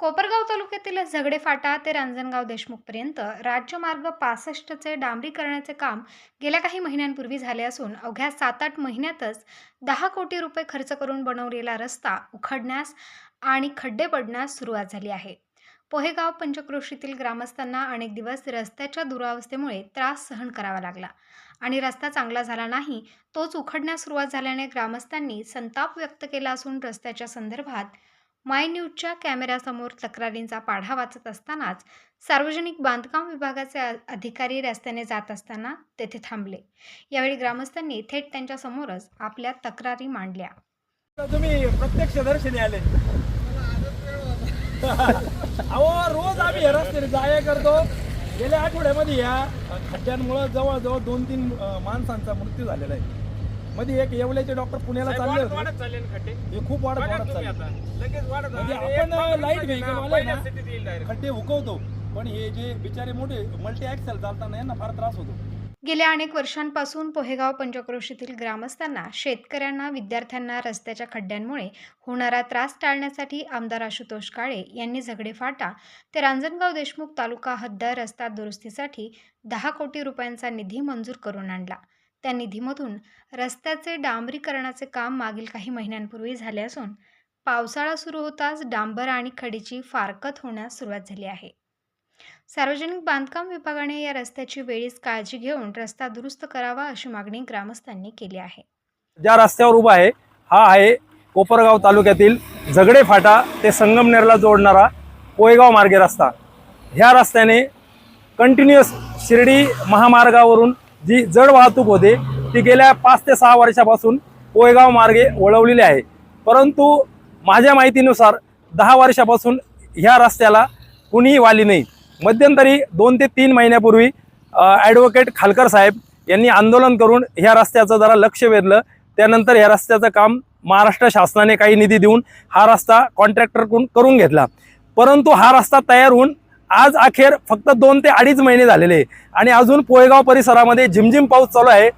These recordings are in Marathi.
कोपरगाव तालुक्यातील झगडे फाटा ते रांजणगाव देशमुखपर्यंत राज्यमार्ग पासष्टचे डांबरीकरणाचे काम गेल्या काही महिन्यांपूर्वी झाले असून अवघ्या सात आठ महिन्यातच दहा कोटी रुपये खर्च करून बनवलेला रस्ता उखडण्यास आणि खड्डे पडण्यास सुरुवात झाली आहे. पोहेगाव पंचक्रोशीतील ग्रामस्थांना अनेक दिवस रस्त्याच्या दुरावस्थेमुळे त्रास सहन करावा लागला आणि रस्ता चांगला झाला नाही तोच उखडण्यास सुरुवात झाल्याने ग्रामस्थांनी संताप व्यक्त केला असून रस्त्याच्या संदर्भात माय न्यूजच्या कॅमेऱ्यासमोर तक्रारींचा पाढा वाचत असतानाच सार्वजनिक बांधकाम विभागाचे अधिकारी रस्त्याने जात असताना तेथे थांबले. यावेळी ग्रामस्थांनी थेट त्यांच्या समोरच आपल्या तक्रारी मांडल्या. तुम्ही प्रत्यक्ष दर्शनी आले. अहो रोज आम्ही हे रस्त्याने जाया करतो. गेल्या आठवड्यामध्ये या खड्ड्यांमुळे जवळजवळ दोन तीन माणसांचा मृत्यू झालेला आहे. मध्ये एक येवल्याचे डॉक्टर पुण्याला चालले वाढत होते. वाढत चालले ना खड्डे. हे खूप वाढत बघा वाढत तुम्ही चालले. आता. लगेच वाढत म्हणजे आणि आपण लाइट vehicle ना, वाले पहिल्या ना, स्थितीत येईल direct. खड्डे उकवतो पण हे जे बिचारे मोठे मल्टी ऍक्सेल चालताना यांना फार त्रास होतो. गेल्या अनेक वर्षांपासून पोहेगाव पंचक्रोशीतील ग्रामस्थांना शेतकऱ्यांना विद्यार्थ्यांना रस्त्याच्या खड्ड्यांमुळे होणारा त्रास टाळण्यासाठी आमदार आशुतोष काळे यांनी झगडे फाटा ते रांजणगाव देशमुख तालुका हद्द रस्ता दुरुस्तीसाठी दहा कोटी रुपयांचा निधी मंजूर करून आणला. त्या निधीमधून रस्त्याचे डांबरीकरणाचे काम मागील काही महिन्यांपूर्वी झाले असून पावसाळा सुरू होताच डांबर आणि खडीची फारकत होण्यास सुरुवात झाली आहे. सार्वजनिक बांधकाम विभागाने या रस्त्याची वेळीच काळजी घेऊन रस्ता दुरुस्त करावा अशी मागणी ग्रामस्थांनी केली आहे. ज्या रस्त्यावर उभा आहे हा आहे कोपरगाव तालुक्यातील झगडे फाटा ते संगमनेरला जोडणारा कोयगाव मार्गे रस्ता. ह्या रस्त्याने कंटिन्युअस शिर्डी महामार्गावरून जी जड वाहतूक होते ती गेल्या पाच ते सहा वर्षापासून कोयगाव मार्गे वळवलेली आहे. परंतु माझ्या माहितीनुसार दहा वर्षापासून ह्या रस्त्याला कुणीही वाली नाही. मध्यंतरी दोन ते तीन महिन्यापूर्वी ॲडव्होकेट खालकर साहेब यांनी आंदोलन करून ह्या रस्त्याचं जरा लक्ष वेधलं. त्यानंतर ह्या रस्त्याचं काम महाराष्ट्र शासनाने काही निधी देऊन हा रस्ता कॉन्ट्रॅक्टरकडून करून घेतला. परंतु हा रस्ता तयार होऊन आज अखेर फक्त दोन ते अडीच महिने झालेले आहे. आणि अजून पोयगाव परिसरामध्ये झिमझिम पाऊस चालू आहे.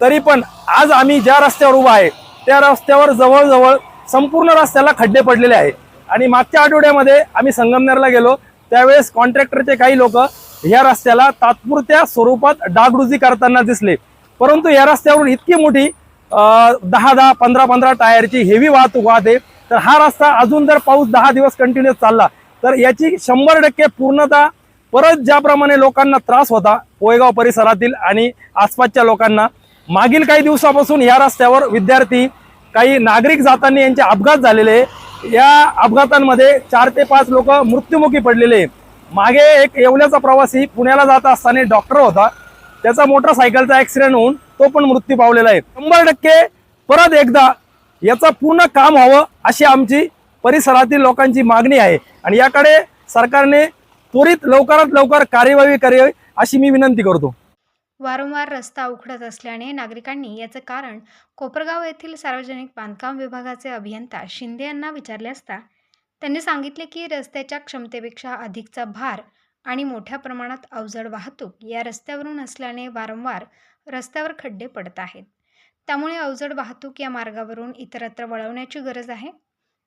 तरी पण आज आम्ही ज्या रस्त्यावर उभा आहे त्या रस्त्यावर जवळजवळ संपूर्ण रस्त्याला खड्डे पडलेले आहे. आणि मागच्या आठवड्यामध्ये आम्ही संगमनेरला गेलो. त्यावेळेस कॉन्ट्रॅक्टरचे काही लोक या रस्त्याला तात्पुरत्या स्वरूपात डागडुजी करताना दिसले. परंतु या रस्त्यावरून इतकी मोठी दहा दहा पंधरा पंधरा टायरची हेवी वाहतूक वाहते. तर हा रस्ता अजून जर पाऊस दहा दिवस कंटिन्युअस चालला तर याची शंभर टक्के पूर्णता परत ज्याप्रमाणे लोकांना त्रास होता कोयगाव परिसरातील आणि आसपासच्या लोकांना मागील काही दिवसापासून या रस्त्यावर विद्यार्थी काही नागरिक जाताना यांचे अपघात झालेले या अपघातांमध्ये चार ते पाच लोक मृत्युमुखी पडलेले मागे एक येवल्याचा प्रवासी पुण्याला जात असताना डॉक्टर होता. त्याचा मोटरसायकलचा ऍक्सिडेंट होऊन तो पण मृत्यू पावलेला आहे. शंभर टक्के परत एकदा याचं पूर्ण काम व्हावं अशी आमची परिसरातील लोकांची मागणी आहे. आणि याकडे सरकारने त्वरित लवकरात लवकर कार्यवाही करावी अशी मी विनंती करतो. वारंवार रस्ता उखडत असल्याने नागरिकांनी याचं कारण कोपरगाव येथील सार्वजनिक बांधकाम विभागाचे अभियंता शिंदे यांना विचारले असता त्यांनी सांगितले की रस्त्याच्या क्षमतेपेक्षा अधिकचा भार आणि मोठ्या प्रमाणात अवजड वाहतूक या रस्त्यावरून असल्याने वारंवार रस्त्यावर खड्डे पडत आहेत. त्यामुळे अवजड वाहतूक या मार्गावरून इतरत्र वळवण्याची गरज आहे.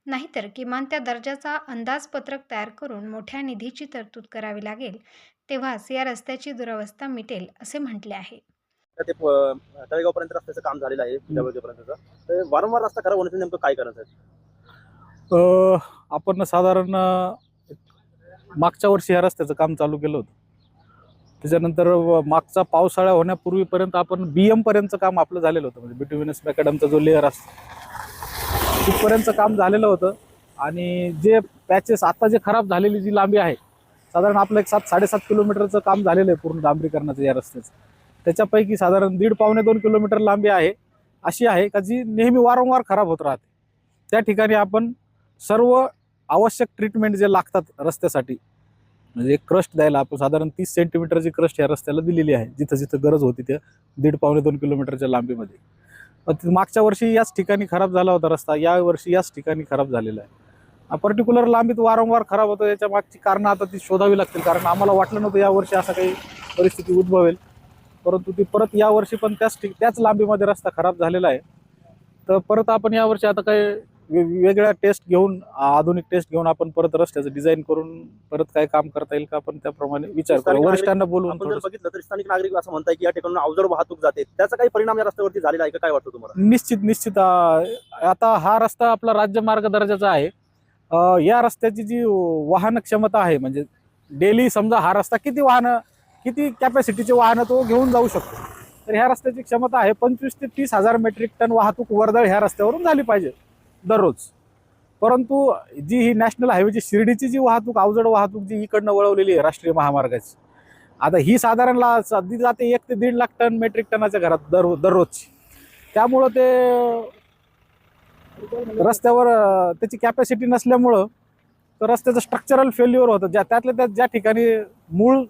नाहीतर किमान त्या दर्जाचा अंदाजपत्रक तयार करून मोठ्या निधीची तरतूद करावी लागेल तेव्हाच या रस्त्याची दुरवस्था मिटेल असे म्हटले आहे. ते तळेगावपर्यंत रस्त्याचं काम झालेलं आहे पर्यंतचं तर वारंवार रस्ता खराब होण्याचं नेमकं काय करायचं आपण साधारण मागच्या वर्षी ह्या रस्त्याचं काम चालू केलं होतं. त्याच्यानंतर मागचा पावसाळा होण्यापूर्वीपर्यंत आपण बी एमपर्यंतचं काम आपलं झालेलं होतं. म्हणजे बिटवीनस मॅकडमचा जो लेअर असतो तिथपर्यंतचं काम झालेलं होतं. आणि जे पॅचेस आता जे खराब झालेली जी लांबी आहे साधारण आपलं एक सात साडेसात किलोमीटरचं काम झालेलं आहे पूर्ण डांबरीकरणाचं या रस्त्याचं. त्याच्यापैकी साधारण दीड पावणे दोन किलोमीटर लांबी आहे अशी आहे का जी नेहमी वारंवार खराब होत राहते. त्या ठिकाणी आपण सर्व आवश्यक ट्रीटमेंट जे लागतात रस्त्यासाठी म्हणजे क्रस्ट द्यायला आपण साधारण तीस सेंटीमीटरची क्रस्ट या रस्त्याला दिलेली आहे जिथं जिथं गरज होती त्या दीड पावणे दोन किलोमीटरच्या लांबीमध्ये. मागच्या वर्षी याच ठिकाणी खराब झाला होता रस्ता या वर्षी याच ठिकाणी खराब झालेला आहे. पर्टिक्युलर लांबीत वारंवार खराब होतं याच्या मागची कारणं आता ती शोधावी लागतील कारण आम्हाला वाटलं नव्हतं यावर्षी असं काही परिस्थिती उद्भवेल. परंतु ती परत यावर्षी पण त्याच ठिक त्याच लांबीमध्ये रस्ता खराब झालेला आहे. तर परत आपण यावर्षी आता काही वे- वेगळ्या टेस्ट घेऊन आधुनिक टेस्ट घेऊन आपण परत रस्त्याचं डिझाईन करून परत काय काम करता येईल का आपण त्याप्रमाणे विचार करू. वरिष्ठांना बोलवून आपण जर थोडंसं- बघितलं तर स्थानिक नागरिक असं म्हणताय की या ठिकाणी अवजड वाहतूक जाते. त्याचा काही परिणाम या रस्त्यावरती झालेला आहे का? काय वाटतं तुम्हाला? निश्चित निश्चित आता हा रस्ता आपला राज्यमार्ग दर्जाचा आहे. अं, या रस्त्याची जी वाहन क्षमता आहे म्हणजे डेली समजा हा रस्ता किती वाहनं किती कॅपॅसिटीचे वाहनं तो घेऊन जाऊ शकतो? तर ह्या रस्त्याची क्षमता आहे पंचवीस ते तीस हजार मेट्रिक टन वाहतूक वर्दळ ह्या रस्त्यावरून झाली पाहिजे. दररोज. परंतु जी ही नॅशनल हायवेची शिर्डीची जी वाहतूक अवजड वाहतूक जी इकडनं वळवलेली आहे राष्ट्रीय महामार्गाची आता ही साधारण ला ती जाते एक ते दीड लाख टन मेट्रिक टनाच्या घरात दर दररोजची. त्यामुळं ते रस्त्यावर त्याची कॅपॅसिटी नसल्यामुळं तर रस्त्याचं स्ट्रक्चरल फेल्युअर होतं. ज्या त्यातल्या त्यात ज्या ठिकाणी मूळ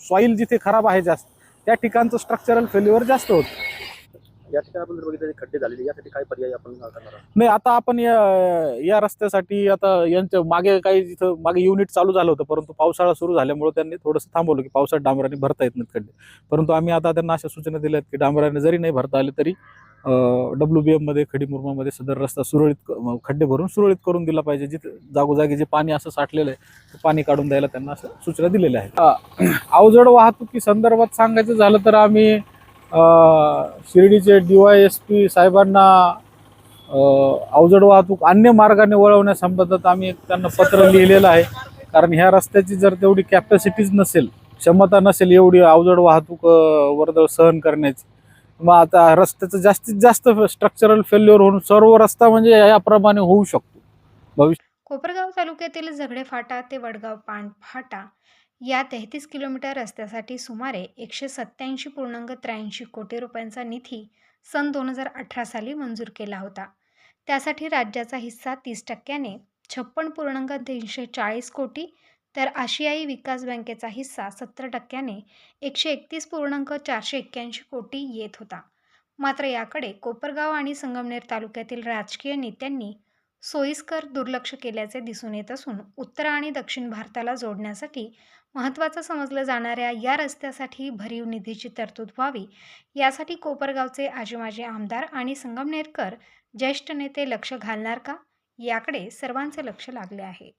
सॉईल जिथे खराब आहे जास्त त्या ठिकाणचं स्ट्रक्चरल फेल्युअर जास्त होतं. या ठिकाणी आपण जर बघितलं खड्डे झालेले यासाठी काय पर्याय आपण करणार आहोत? नाही आता आपण या या रस्त्यासाठी आता यांच्या मागे काही जिथं मागे युनिट चालू झालं होतं परंतु पावसाळा सुरू झाल्यामुळे त्यांनी थोडंसं थांबवलं की पावसाळ्यात डांबराने भरता येत नाहीत खड्डे. परंतु आम्ही आता त्यांना अशा सूचना दिल्या आहेत की डांबराने जरी नाही भरता आले तरी डब्ल्यू बी एममध्ये खडी मुरमामध्ये सदर रस्ता सुरळीत क- खड्डे भरून सुरळीत करून दिला पाहिजे. जिथे जागोजागी जे पाणी असं साठलेलं आहे ते पाणी काढून द्यायला त्यांना असं सूचना दिलेल्या आहेत. अ, अवजड वाहतुकी संदर्भात सांगायचं झालं तर आम्ही शिर्डीचे डी वाय एस पी साहेबांना अवजड वाहतूक अन्य मार्गाने वळवण्यासंबंधात आम्ही त्यांना पत्र लिहिलेलं आहे. कारण ह्या रस्त्याची जर तेवढी कॅपॅसिटीज नसेल क्षमता नसेल एवढी अवजड वाहतूक वर्दळ सहन करण्याची मग आता रस्त्याचं जास्तीत जास्त स्ट्रक्चरल फेल्युअर होऊन सर्व रस्ता म्हणजे याप्रमाणे होऊ शकतो. भविष्य कोपरगाव तालुक्यातील झगडे फाटा ते वडगाव पान फाटा या तेहतीस किलोमीटर रस्त्यासाठी सुमारे एकशे सत्याऐंशी पूर्णांक त्र्याऐंशी कोटी रुपयांचा निधी सन दोन हजार अठरा साली मंजूर केला होता. त्यासाठी राज्याचा हिस्सा तीस टक्क्याने छप्पन पूर्णांक तीनशे चाळीस कोटी तर आशियाई विकास बँकेचा हिस्सा सत्तर टक्क्याने एकशे एकतीस पूर्णांक चारशे एक्क्याऐंशी कोटी येत होता. मात्र याकडे कोपरगाव आणि संगमनेर तालुक्यातील राजकीय नेत्यांनी सोयीस्कर दुर्लक्ष केल्याचे दिसून येत असून उत्तर आणि दक्षिण भारताला जोडण्यासाठी महत्त्वाचं समजलं जाणाऱ्या या रस्त्यासाठी भरीव निधीची तरतूद व्हावी. यासाठी कोपरगावचे आजीमाजी आमदार आणि संगमनेरकर ज्येष्ठ नेते लक्ष घालणार का? याकडे सर्वांचे लक्ष लागले आहे.